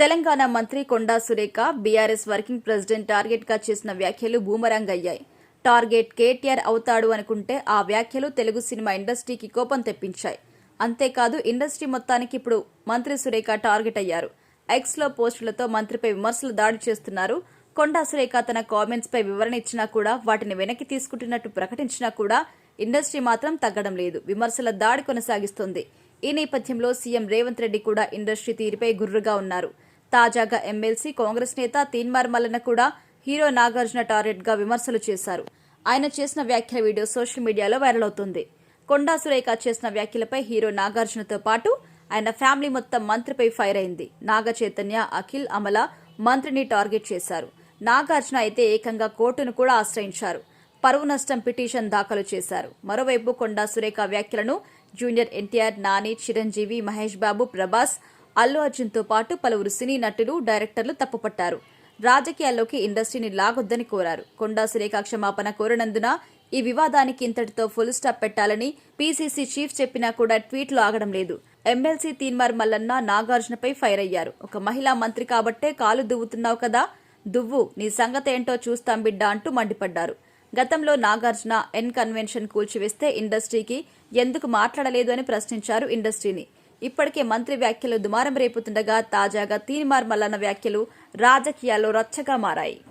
తెలంగాణ మంత్రి Konda Surekha BRS working president టార్గెట్గా చేసిన వ్యాఖ్యలు బూమరాంగ్ అయ్యాయి. టార్గెట్ కేటీఆర్ అవుతాడు అనుకుంటే ఆ వ్యాఖ్యలు తెలుగు సినిమా ఇండస్ట్రీకి కోపం తెప్పించాయి. అంతేకాదు ఇండస్ట్రీ మొత్తానికి ఇప్పుడు మంత్రి సురేఖ టార్గెట్ అయ్యారు. ఎక్స్లో పోస్టులతో మంత్రిపై విమర్శలు దాడి చేస్తున్నారు. కొండా సురేఖ తన కామెంట్స్ పై వివరణ ఇచ్చినా కూడా వాటిని వెనక్కి తీసుకుంటున్నట్టు ప్రకటించినా కూడా ఇండస్ట్రీ మాత్రం తగ్గడం లేదు. విమర్శల దాడి కొనసాగిస్తోంది. ఈ నేపథ్యంలో సీఎం రేవంత్ రెడ్డి కూడా ఇండస్ట్రీ తీరుపై గుర్రుగా ఉన్నారు. తాజాగా ఎమ్మెల్సీ కాంగ్రెస్ నేత తీన్మార్ మల్లన కూడా హీరో నాగార్జున టార్గెట్గా విమర్శలు చేశారు. ఆయన చేసిన వ్యాఖ్యల వీడియో సోషల్ మీడియాలో వైరల్ అవుతుంది. కొండా సురేఖ చేసిన వ్యాఖ్యలపై హీరో నాగార్జునతో పాటు ఆయన ఫ్యామిలీ మొత్తం మంత్రిపై ఫైర్ అయింది. నాగ చైతన్య అఖిల్ అమల మంత్రిని టార్గెట్ చేశారు. నాగార్జున అయితే ఏకంగా కోర్టును కూడా ఆశ్రయించారు. పరువు నష్టం పిటిషన్ దాఖలు చేశారు. మరోవైపు కొండా సురేఖ వ్యాఖ్యలను జూనియర్ ఎన్టీఆర్ నాని చిరంజీవి మహేష్ బాబు ప్రభాస్ అల్లు అర్జున్తో పాటు పలువురు సినీ నటులు డైరెక్టర్లు తప్పుపట్టారు. రాజకీయాల్లోకి ఇండస్ట్రీని లాగొద్దని కోరారు. కొండా సురేఖ క్షమాపణ కోరినందున ఈ వివాదానికి ఇంతటితో ఫుల్ స్టాప్ పెట్టాలని పీసీసీ చీఫ్ చెప్పినా కూడా ట్వీట్లు ఆగడం లేదు. ఎమ్మెల్సీ తీన్మార్ మల్లన్న నాగార్జునపై ఫైర్ అయ్యారు. ఒక మహిళా మంత్రి కాబట్టే కాలు దువ్వుతున్నావు కదా. దువ్వు నీ సంగతి ఏంటో చూస్తాం బిడ్డ అంటూ మండిపడ్డారు. గతంలో నాగార్జున ఎన్ కన్వెన్షన్ కూల్చివేస్తే ఇండస్ట్రీకి ఎందుకు మాట్లాడలేదు అని ప్రశ్నించారు ఇండస్ట్రీని. ఇప్పటికే మంత్రి వ్యాఖ్యలు దుమారం రేపుతుండగా తాజాగా తీన్మార్ మల్లన్న వ్యాఖ్యలు రాజకీయాల్లో రచ్చగా మారాయి.